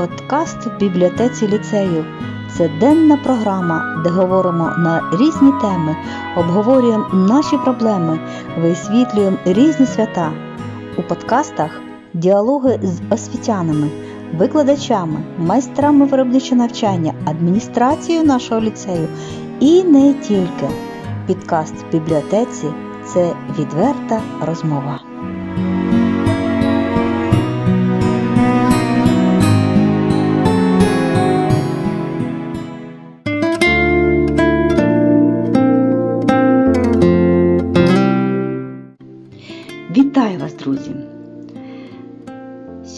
Подкаст в бібліотеці ліцею. Це денна програма, де говоримо на різні теми, обговорюємо наші проблеми, висвітлюємо різні свята. У подкастах діалоги з освітянами, викладачами, майстрами виробничого навчання, адміністрацією нашого ліцею і не тільки. Підкаст в бібліотеці це відверта розмова.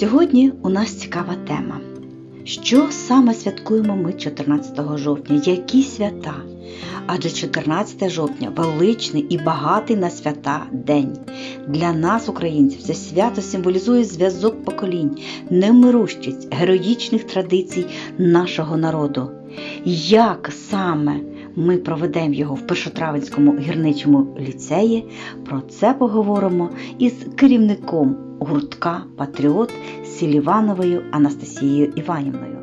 Сьогодні у нас цікава тема. Що саме святкуємо ми 14 жовтня? Які свята? Адже 14 жовтня величний і багатий на свята день. Для нас, українців, це свято символізує зв'язок поколінь, немирущість героїчних традицій нашого народу. Як саме ми проведемо його в Першотравенському гірничому ліцеї, про це поговоримо із керівником гуртка Патріот Сілівановою Анастасією Іванівною.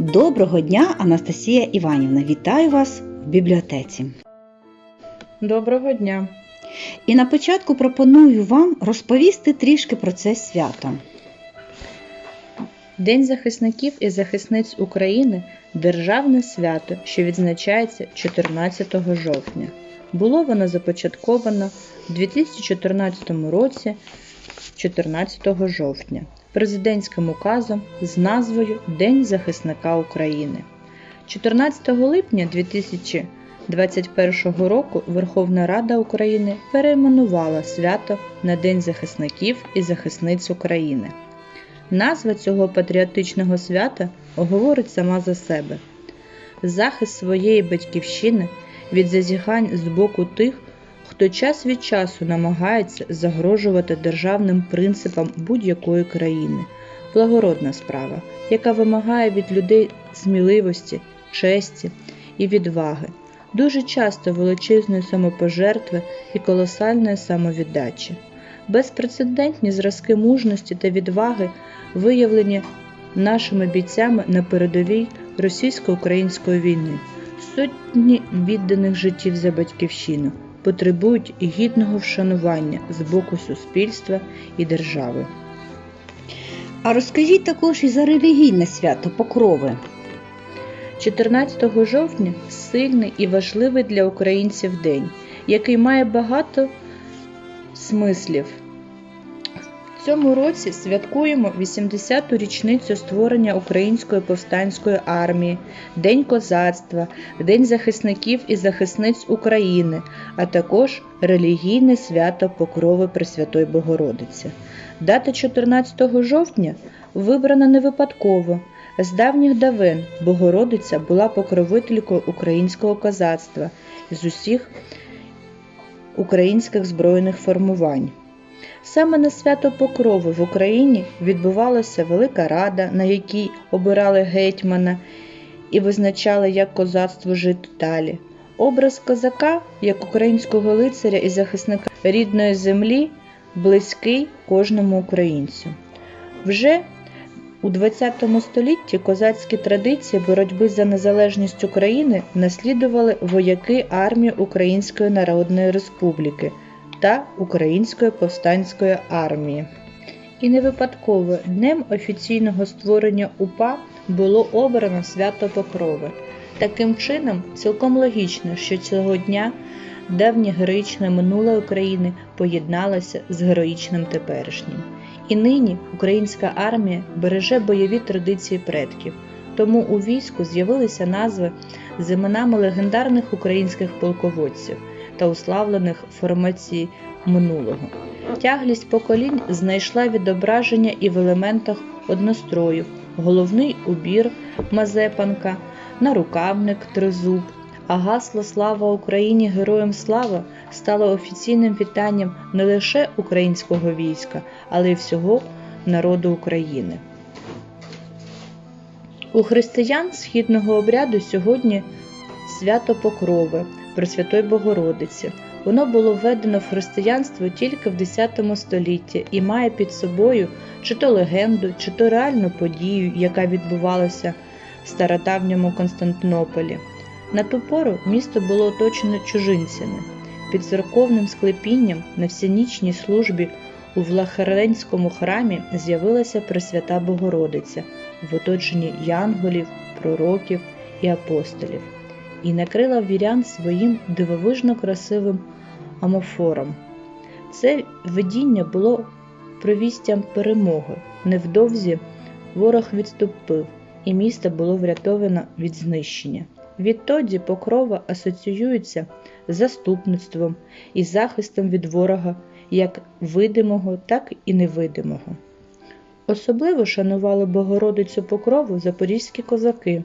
Доброго дня, Анастасія Іванівна! Вітаю вас в бібліотеці. Доброго дня. І на початку пропоную вам розповісти трішки про це свято. День захисників і захисниць України державне свято, що відзначається 14 жовтня. Було воно започатковано у 2014 році, 14 жовтня, президентським указом з назвою День захисника України. 14 липня 2021 року Верховна Рада України перейменувала свято на День захисників і захисниць України. Назва цього патріотичного свята говорить сама за себе. Захист своєї батьківщини від зазіхань з боку тих, хто час від часу намагається загрожувати державним принципам будь-якої країни, благородна справа, яка вимагає від людей сміливості, честі і відваги, дуже часто величезної самопожертви і колосальної самовіддачі. Безпрецедентні зразки мужності та відваги виявлені нашими бійцями на передовій російсько-української війни. Сотні відданих життів за батьківщину потребують гідного вшанування з боку суспільства і держави. А розкажіть також і за релігійне свято Покрови. 14 жовтня сильний і важливий для українців день, який має багато смислів. В цьому році святкуємо 80-ту річницю створення Української повстанської армії, День козацтва, День захисників і захисниць України, а також релігійне свято Покрови Пресвятої Богородиці. Дата 14 жовтня вибрана не випадково. З давніх давен Богородиця була покровителькою українського козацтва з усіх українських збройних формувань. Саме на свято Покрови в Україні відбувалася Велика Рада, на якій обирали гетьмана і визначали, як козацтво жити далі. Образ козака, як українського лицаря і захисника рідної землі, близький кожному українцю. Вже у ХХ столітті козацькі традиції боротьби за незалежність України наслідували вояки армії Української Народної Республіки та Української повстанської армії. І не випадково днем офіційного створення УПА було обрано свято Покрови. Таким чином, цілком логічно, що цього дня давнє героїчне минуле України поєдналося з героїчним теперішнім. І нині українська армія береже бойові традиції предків, тому у війську з'явилися назви з іменами легендарних українських полководців та уславлених формацій минулого. Тяглість поколінь знайшла відображення і в елементах однострою, головний убір Мазепанка, нарукавник Тризуб, а гасло Слава Україні! Героям слава стало офіційним вітанням не лише українського війська, але й всього народу України. У християн східного обряду сьогодні свято Покрови Пресвятої Богородиці. Воно було введено в християнство тільки в X столітті і має під собою чи то легенду, чи то реальну подію, яка відбувалася в стародавньому Константинополі. На ту пору місто було оточено чужинцями. Під церковним склепінням на всенічній службі у Влахаренському храмі з'явилася Пресвята Богородиця в оточенні янголів, пророків і апостолів і накрила вірян своїм дивовижно красивим амофором. Це видіння було провістям перемоги. Невдовзі ворог відступив, і місто було врятовано від знищення. Відтоді покрова асоціюється з заступництвом і захистом від ворога як видимого, так і невидимого. Особливо шанували Богородицю Покрову запорізькі козаки.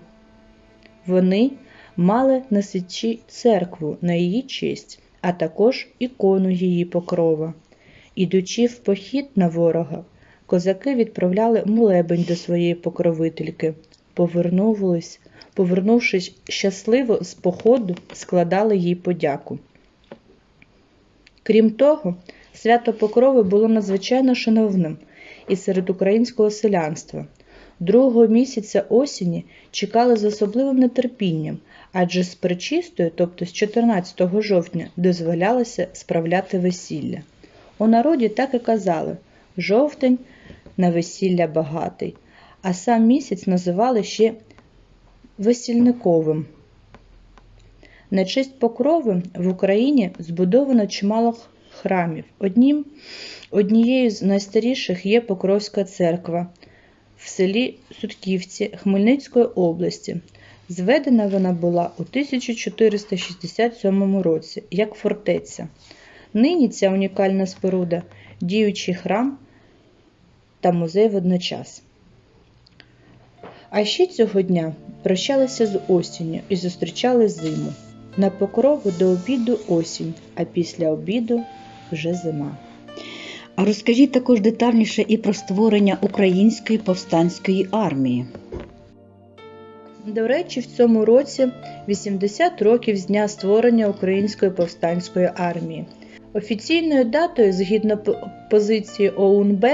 Вони мали на січі церкву на її честь, а також ікону її покрова. Ідучи в похід на ворога, козаки відправляли молебень до своєї покровительки, повернулись, повернувшись щасливо з походу, складали їй подяку. Крім того, свято Покрови було надзвичайно шановним і серед українського селянства. Другого місяця осені чекали з особливим нетерпінням, адже з причистою, тобто з 14 жовтня, дозволялося справляти весілля. У народі так і казали жовтень на весілля багатий, а сам місяць називали ще весільниковим. На честь покрови в Україні збудовано чимало храмів. Однім, однією з найстаріших є Покровська церква в селі Сутківці Хмельницької області. Зведена вона була у 1467 році як фортеця. Нині ця унікальна споруда діючий храм та музей водночас. А ще цього дня прощалися з осінню і зустрічали зиму. На покрову до обіду осінь, а після обіду вже зима. А розкажіть також детальніше і про створення української повстанської армії. До речі, в цьому році 80 років з дня створення Української повстанської армії. Офіційною датою, згідно позиції ОУНБ,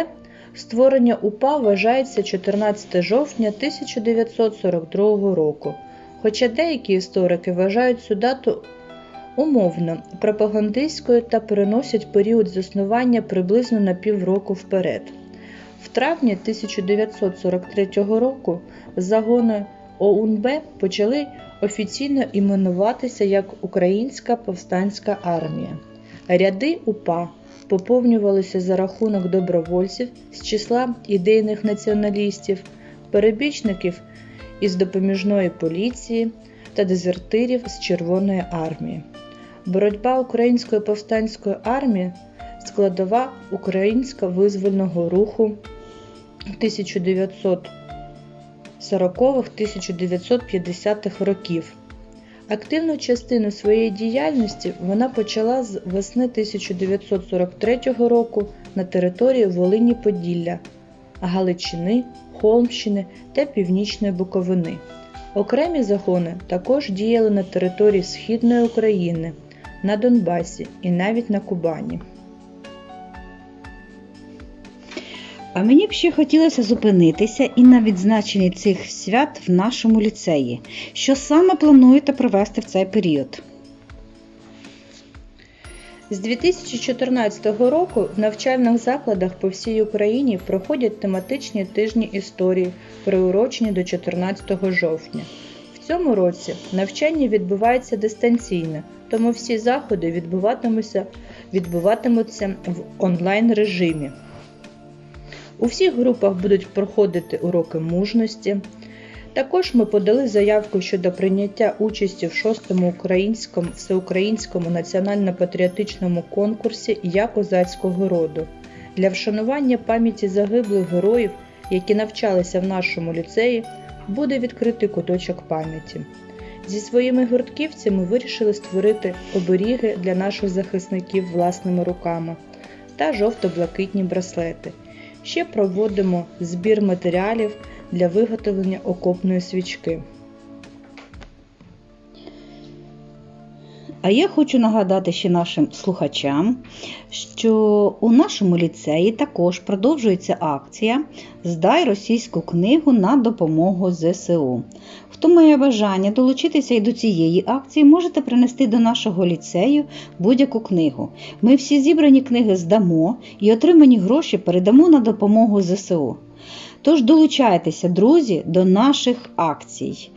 створення УПА вважається 14 жовтня 1942 року. Хоча деякі історики вважають цю дату умовно пропагандистською та переносять період заснування приблизно на півроку вперед. В травні 1943 року загони ОУНБ почали офіційно іменуватися як Українська повстанська армія. Ряди УПА поповнювалися за рахунок добровольців з числа ідейних націоналістів, перебічників із допоміжної поліції та дезертирів з Червоної армії. Боротьба Української повстанської армії складова українсько-визвольного руху 1940-1950-х років. Активну частину своєї діяльності вона почала з весни 1943 року на території Волині Поділля, Галичини, Холмщини та Північної Буковини. Окремі загони також діяли на території Східної України, на Донбасі і навіть на Кубані. А мені б ще хотілося зупинитися і на відзначенні цих свят в нашому ліцеї. Що саме плануєте провести в цей період? З 2014 року в навчальних закладах по всій Україні проходять тематичні тижні історії, приурочені до 14 жовтня. В цьому році навчання відбувається дистанційно, тому всі заходи відбуватимуться, відбуватимуться в онлайн режимі. У всіх групах будуть проходити уроки мужності. Також ми подали заявку щодо прийняття участі в 6-му українському всеукраїнському національно-патріотичному конкурсі Я козацького роду для вшанування пам'яті загиблих героїв, які навчалися в нашому ліцеї, буде відкритий куточок пам'яті. Зі своїми гуртківцями вирішили створити оберіги для наших захисників власними руками та жовто-блакитні браслети. Ще проводимо збір матеріалів для виготовлення окопної свічки. А я хочу нагадати ще нашим слухачам, що у нашому ліцеї також продовжується акція Здай російську книгу на допомогу ЗСУ. Хто має бажання долучитися і до цієї акції, можете принести до нашого ліцею будь-яку книгу. Ми всі зібрані книги здамо і отримані гроші передамо на допомогу ЗСУ. Тож долучайтеся, друзі, до наших акцій.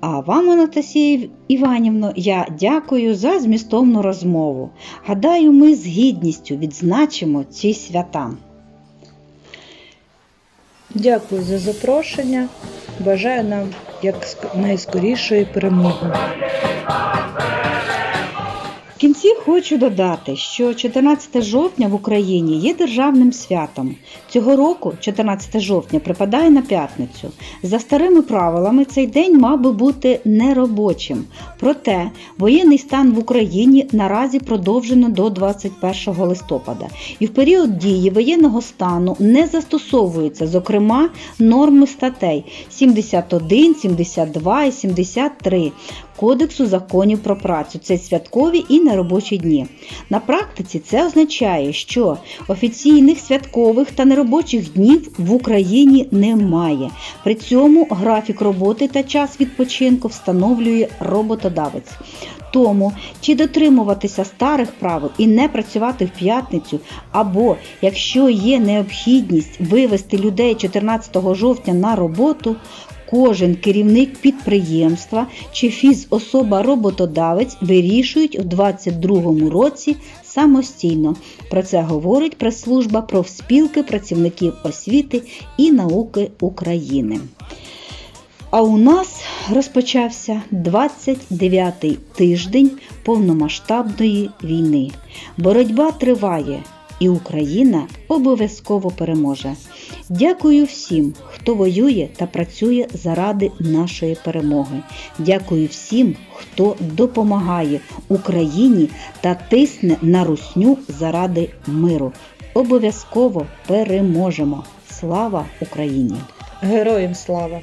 А вам, Анастасія Іванівно, я дякую за змістовну розмову. Гадаю, ми з гідністю відзначимо ці свята. Дякую за запрошення. Бажаю нам як найскорішої перемоги. Кінці хочу додати, що 14 жовтня в Україні є державним святом. Цього року, 14 жовтня, припадає на п'ятницю. За старими правилами, цей день мав би бути неробочим. Проте воєнний стан в Україні наразі продовжено до 21 листопада. І в період дії воєнного стану не застосовуються, зокрема, норми статей 71, 72 і 73 Кодексу законів про працю. Це святкові і неробочі дні. На практиці це означає, що офіційних святкових та неробочих днів в Україні немає. При цьому графік роботи та час відпочинку встановлює роботодавець. Тому чи дотримуватися старих правил і не працювати в п'ятницю, або якщо є необхідність вивести людей 14 жовтня на роботу, кожен керівник підприємства чи фізособа-роботодавець вирішують у 2022 році самостійно. Про це говорить прес-служба профспілки працівників освіти і науки України. А у нас розпочався 29-й тиждень повномасштабної війни. Боротьба триває, і Україна обов'язково переможе. Дякую всім, хто воює та працює заради нашої перемоги. Дякую всім, хто допомагає Україні та тисне на русню заради миру. Обов'язково переможемо. Слава Україні! Героям слава!